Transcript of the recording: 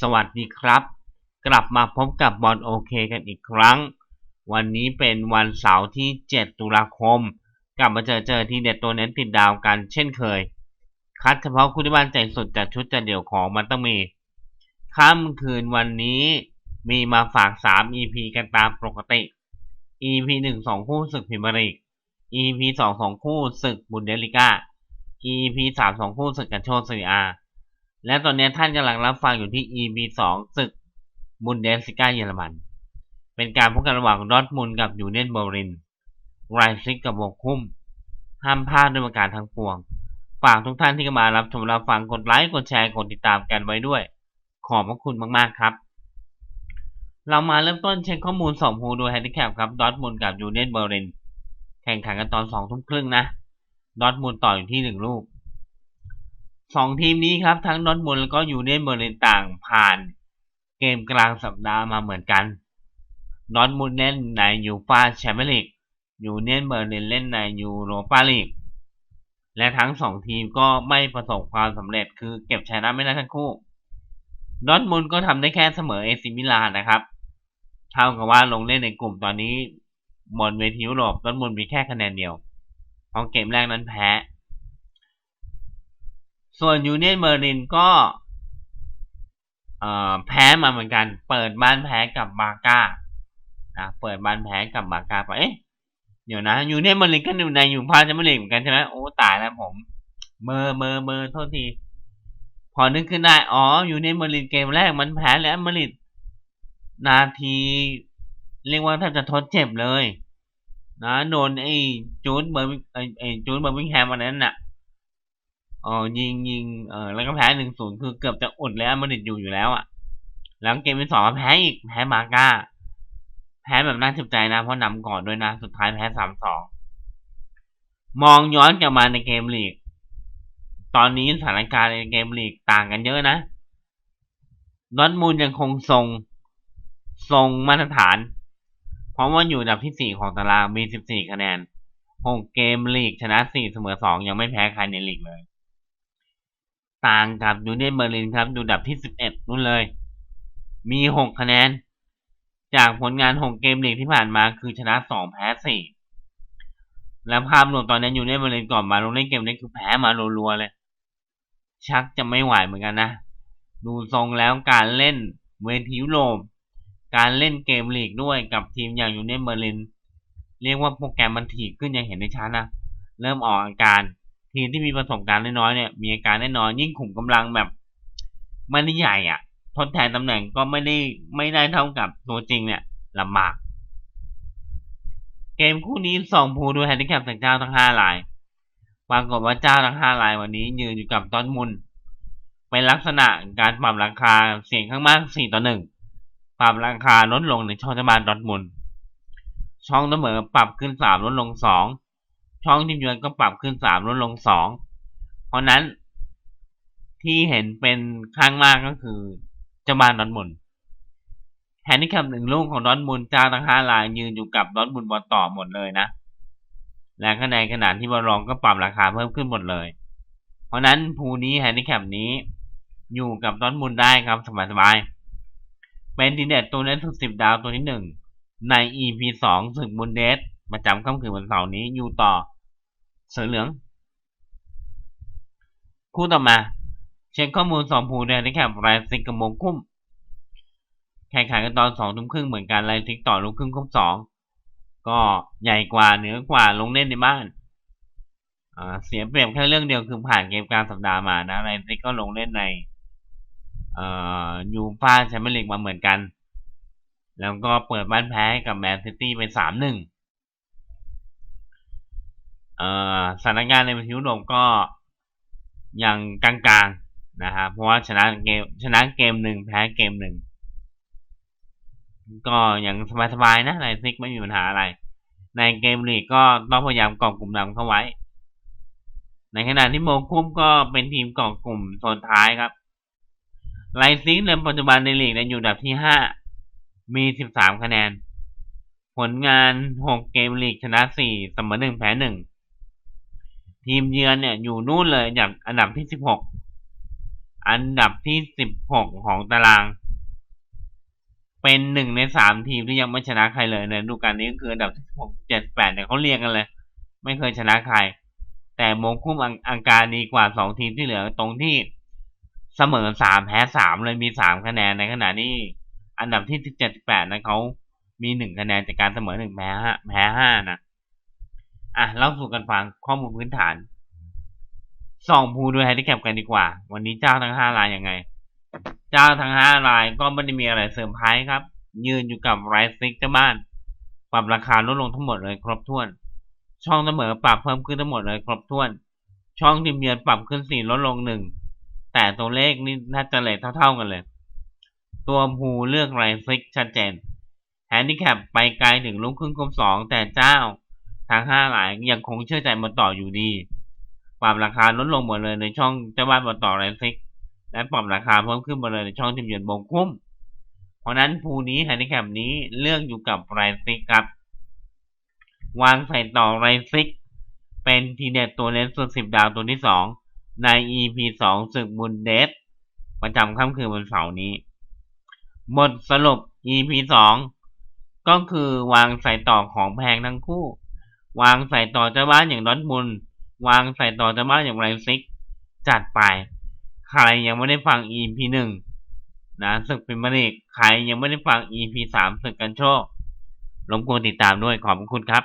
สวัสดีครับ กลับมาพบกับบอลโอเคกันอีกครั้ง วันนี้เป็นวันเสาร์ที่ 7 ตุลาคม กลับมาเจอเจอที่เด็ดตัวเน้นติดดาวกันเช่นเคย คัดเฉพาะคู่ที่บ้านใจสุดจากชุดจะเดี่ยวของมันต้องมีค่ำคืนวันนี้มีมาฝาก 3 EP กันตามปกติ EP 1 2 คู่ศึกพิมพ์ลีก EP 2 2 คู่ศึกบุนเดลิก้า EP 3 2 คู่ศึกกันโชซีอา และตอนนี้ท่านกำลังรับฟังอยู่ที่ EP 2ศึกบุนเดสก้าเยอรมัน เป็นการพบกันระหว่างดอทมุนกับยูเนียนเบอร์ลิน ไรซิกกับวงคุ้ม ห้ามพลาดด้วยประการทั้งปวง ฝากทุกท่านที่เข้ามารับชมรับฟังกดไลค์กดแชร์กดติดตามกันไว้ด้วย ขอบพระคุณมากๆครับ เรามาเริ่มต้นเช็คข้อมูลสองภูโดยแฮนดิแคปครับดอทมุนกับยูเนียนเบอร์ลิน แข่งขันกันตอนสองทุ่มครึ่งนะดอทมุนต่ออยู่ที่หนึ่งลูก สองทีมนี้ครับ ทั้งดอร์ทมุนด์แล้วก็ยูเนียนเบอร์ลินต่างผ่าน เกมกลางสัปดาห์มาเหมือนกันดอร์ทมุนด์เล่นในยูฟ่าแชมเปี้ยนลีกยูเนียนเบอร์ลินเล่นในยูโรปาลีกและทั้งสองทีมก็ไม่ประสบความสำเร็จคือเก็บชนะไม่ได้ทั้งคู่ดอร์ทมุนด์ก็ทำได้แค่เสมอเอซิมิลานนะครับ เท่ากับว่าลงเล่นในกลุ่มตอนนี้บนเวทียุโรปดอร์ทมุนด์มีแค่คะแนนเดียวเพราะเกมแรกนั้นแพ้ ส่วนยูเนียนเบอร์ลินก็แพ้มาเหมือนกัน เปิดบ้านแพ้กับบาก้านะเปิดบ้านแพ้กับบาก้าไปเอ๊ะเดี๋ยวนะยูเนียนเบอร์ลินก็อยู่ในยูพาจะไม่เล่นเหมือนกันใช่ไหมโอ้ตายแล้วผม เมอเมอเมอโทษที พอนึกขึ้นได้อ๋อยูเนียนเบอร์ลินเกมแรกมันแพ้แล้วมาริดนาที เรียกว่าแทบจะทดเจ็บเลย นะโดนไอ้จูนเบอร์ไอ้ไอ้จูนเบอร์มิงแฮมวันนั้นน่ะ อ๋อยิงยิงเออแล้วก็แพ้หนึ่งศูนย์คือเกือบจะอดแล้วมาริดอยู่อยู่แล้วอะแล้วเกมที่สองมาแพ้อีกแพ้มาก้า แพ้แบบน่าเจ็บใจนะเพราะนำก่อนด้วยนะ สุดท้ายแพ้สามสองมองย้อนกลับมาในเกมลีก ตอนนี้สถานการณ์ในเกมลีกต่างกันเยอะนะดอทมูลยังคงทรงทรงมาตรฐาน เพราะว่าอยู่อันดับที่4ของตารางมี14คะแนน6เกมลีกชนะ4เสมอ2ยังไม่แพ้ใครในลีกเลย ต่างกับยูเนียนเบอร์ลินครับอยู่ดับที่ 11นู่นเลย มี 6 คะแนน จากผลงาน 6 เกมลีกที่ผ่านมาคือชนะ 2 แพ้ 4 และภาพรวมตอนนี้ยูเนียนเบอร์ลินก่อนมาลงเล่นเกมนี้คือแพ้มารัวๆเลย ชักจะไม่ไหวเหมือนกันนะ ดูทรงแล้วการเล่นเวทียุโรปการเล่นเกมลีกด้วยกับทีมอย่างยูเนียนเบอร์ลิน เรียกว่าโปรแกรมมันถี่ขึ้นยังเห็นได้ชัดนะ เริ่มออกอาการ ทีมที่มีประสบการณ์น้อยๆเนี่ยมีอาการแน่นอนยิ่งขุมกำลังแบบไม่ได้ใหญ่อะ ทดแทนตำแหน่งก็ไม่ได้ไม่ได้เท่ากับตัวจริงเนี่ยลำบาก เกมคู่นี้สองภูดูแฮนดิแคปจากเจ้าทั้งห้ารายปรากฏว่าเจ้าทั้งห้ารายวันนี้ยืนอยู่กับต้นมุนเป็นลักษณะการปรับราคาเสียงข้างมากสี่ต่อหนึ่งปรับราคาลดลงในช่องธบาลดอทมุนช่องเสมอปรับขึ้นสามลดลงสอง ช่องทีมเยือนก็ปรับขึ้นสามลดลงสองเพราะนั้นที่เห็นเป็นข้างมากก็คือเจ้าบ้านดอทมุนแฮนดิแคปหนึ่งลูกของดอทมุนจ้าทั้งห้ารายยืนอยู่กับดอทมุนบอลต่อหมดเลยนะ และคะแนนขนาดที่บอลรองก็ปรับราคาเพิ่มขึ้นหมดเลย เพราะนั้นภูนี้แฮนดิแคปนี้อยู่กับดอทมุนได้ครับสบายๆเป็นดีเด็ดตัวเล่นสุดสิบดาวตัวที่หนึ่งใน EP สองศึกบุนเดสประจำค่ำคืนวันเสาร์นี้อยู่ต่อ สือเหลือง คู่ต่อมา เช็คข้อมูลสองภูเดนในแคปไรซิกกับโมงคุ้มแข่งขันกันตอนสองทุ่มครึ่งเหมือนกันไรซิกต่อลูกครึ่งครบสองก็ใหญ่กว่าเหนือกว่าลงเล่นในบ้านเสียเปรียบแค่เรื่องเดียวคือผ่านเกมกลางสัปดาห์มานะไรซิกก็ลงเล่นในยูฟ่าแชมเปี้ยนลีกมาเหมือนกัน แล้วก็เปิดบ้านแพ้กับแมนซิตี้ไปสามหนึ่ง สถานการณ์ในประเทศยุโรปก็ยังกลางๆนะครับเพราะว่าชนะเกมชนะเกมหนึ่งแพ้เกมหนึ่งก็ยังสบายๆนะไลซิกไม่มีปัญหาอะไร ในเกมลีกก็ต้องพยายามกาะกลุ่มนำเข้าไว้ ในขณะที่โมคุ้มก็เป็นทีมกาะกลุ่มโซนท้ายครับไลซิกในปัจจุบันในลีกในอยู่อันดับที่ห้ามีสิบสามคะแนน ผลงานหกเกมลีกชนะสี่เสมอหนึ่งแพ้หนึ่ง ทีมเยือนเนี่ยอยู่นู่นเลยอย่างอันดับที่สิบหกอันดับที่สิบหกของตาราง เป็นหนึ่งในสามทีมที่ยังไม่ชนะใครเลยในฤดูกาลนี้ก็คืออันดับที่หกเจ็ดแปดเนี่ยเขาเรียงกันเลย ไม่เคยชนะใคร แต่โมงคุ้มอังการดีกว่าสองทีมที่เหลือตรงที่เสมอสามแพ้สามเลยมีสามคะแนนในขณะนี้อันดับที่เจ็ดแปดนะเขามีหนึ่งคะแนนจากการเสมอหนึ่งแพ้ห้าแพ้ห้านะ อะเล่าสู่กันฟังข้อมูลพื้นฐานสองภูด้วยแฮนดิแคปกันดีกว่า วันนี้เจ้าทั้งห้ารายยังไง เจ้าทั้งห้ารายก็ไม่ได้มีอะไรเสริมไพรส์ครับ ยืนอยู่กับไรซิกเจ้าบ้าน ปรับราคาลดลงทั้งหมดเลยครบถ้วน ช่องเสมอปรับเพิ่มขึ้นทั้งหมดเลยครบถ้วน ช่องทีมเยือนปรับขึ้นสี่ลดลงหนึ่งแต่ตัวเลขนี่น่าจะเลทเท่าๆกันเลย ตัวภูเลือกไรซิกชัดเจนแฮนดิแคปไปไกลถึงลูกครึ่งคมสองแต่เจ้า ทั้งห้าหลายยังคงเชื่อใจมาต่ออยู่ดี ปรับราคาลดลงหมดเลยในช่องเจ้าบ้านมาต่อไรซิก และปรับราคาเพิ่มขึ้นมาเลยในช่องทีมเยือนบงคุ้ม เพราะนั้นภูนี้แฮนดิแคปนี้เลือกอยู่กับไรซิกครับ วางใส่ต่อไรซิก เป็นทีเด็ดตัวเล่นสุดสิบดาวตัวที่สองใน EP สองศึกบุนเดสประจำค่ำคืนวันเสาร์นี้หมดสรุป EP สองก็คือวางใส่ต่อของแพงทั้งคู่ วางใส่ต่อเจ้าบ้านอย่างดอทมุนวางใส่ต่อเจ้าบ้านอย่างไรซิก จัดไป ใครยังไม่ได้ฟัง EP หนึ่งนะศึกเป็นมริกใครยังไม่ได้ฟัง EP สามศึกกันโชคลงกวนติดตามด้วยขอบคุณครับ